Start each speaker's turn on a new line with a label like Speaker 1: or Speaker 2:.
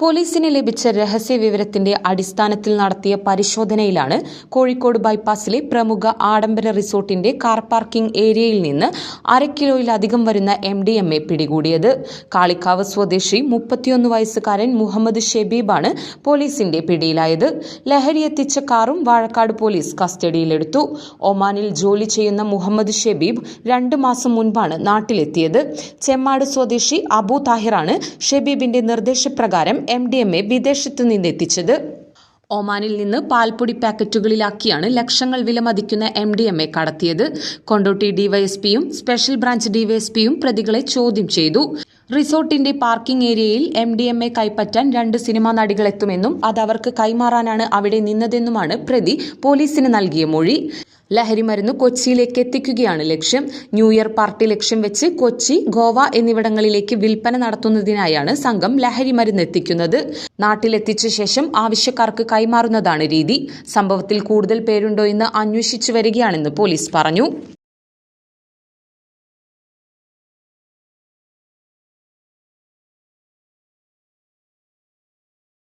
Speaker 1: പോലീസിന് ലഭിച്ച രഹസ്യ വിവരത്തിന്റെ അടിസ്ഥാനത്തിൽ നടത്തിയ പരിശോധനയിലാണ് കോഴിക്കോട് ബൈപ്പാസിലെ പ്രമുഖ ആഡംബര റിസോർട്ടിന്റെ കാർ പാർക്കിംഗ് ഏരിയയിൽ നിന്ന് അരക്കിലോയിലധികം വരുന്ന എം ഡി എം എ പിടികൂടിയത്. കാളിക്കാവ് സ്വദേശി മുപ്പത്തിയൊന്ന് വയസ്സുകാരൻ മുഹമ്മദ് ഷെബീബാണ് പോലീസിന്റെ പിടിയിലായത്. ലഹരി എത്തിച്ച കാറും വാഴക്കാട് പോലീസ് കസ്റ്റഡിയിലെടുത്തു. ഒമാനിൽ ജോലി ചെയ്യുന്ന മുഹമ്മദ് ഷെബീബ് രണ്ട് മാസം മുൻപാണ് നാട്ടിലെത്തിയത്. ചെമ്മാട് സ്വദേശി അബു താഹിറാണ് ഷെബീബിന്റെ നിർദ്ദേശപ്രകാരം എം ഡി എം എ വിദേശത്തു നിന്നെത്തിച്ചത് ഒമാനിൽ നിന്ന് പാൽപ്പൊടി പാക്കറ്റുകളിലാക്കിയാണ് ലക്ഷങ്ങൾ വിലമതിക്കുന്ന എം ഡി എം എ കടത്തിയത്. കൊണ്ടോട്ടി ഡിവൈഎസ്പിയും സ്പെഷ്യൽ ബ്രാഞ്ച് ഡിവൈഎസ്പിയും പ്രതികളെ ചോദ്യം ചെയ്തു. റിസോർട്ടിന്റെ പാർക്കിംഗ് ഏരിയയിൽ എം ഡി എം എ കൈപ്പറ്റാൻ രണ്ട് സിനിമാ നടികളെത്തുമെന്നും അത് അവർക്ക് കൈമാറാനാണ് അവിടെ നിന്നതെന്നുമാണ് പ്രതി പോലീസിന് നൽകിയ മൊഴി. ലഹരി മരുന്ന് കൊച്ചിയിലേക്ക് എത്തിക്കുകയാണ് ലക്ഷ്യം. ന്യൂ ഇയർ പാർട്ടി ലക്ഷ്യം വെച്ച് കൊച്ചി ഗോവ എന്നിവിടങ്ങളിലേക്ക് വിൽപ്പന നടത്തുന്നതിനായാണ് സംഘം ലഹരി മരുന്ന് എത്തിക്കുന്നത്. നാട്ടിലെത്തിച്ച ശേഷം ആവശ്യക്കാർക്ക് കൈമാറുന്നതാണ് രീതി. സംഭവത്തിൽ കൂടുതൽ പേരുണ്ടോ എന്ന് അന്വേഷിച്ചു വരികയാണെന്ന് പോലീസ് പറഞ്ഞു.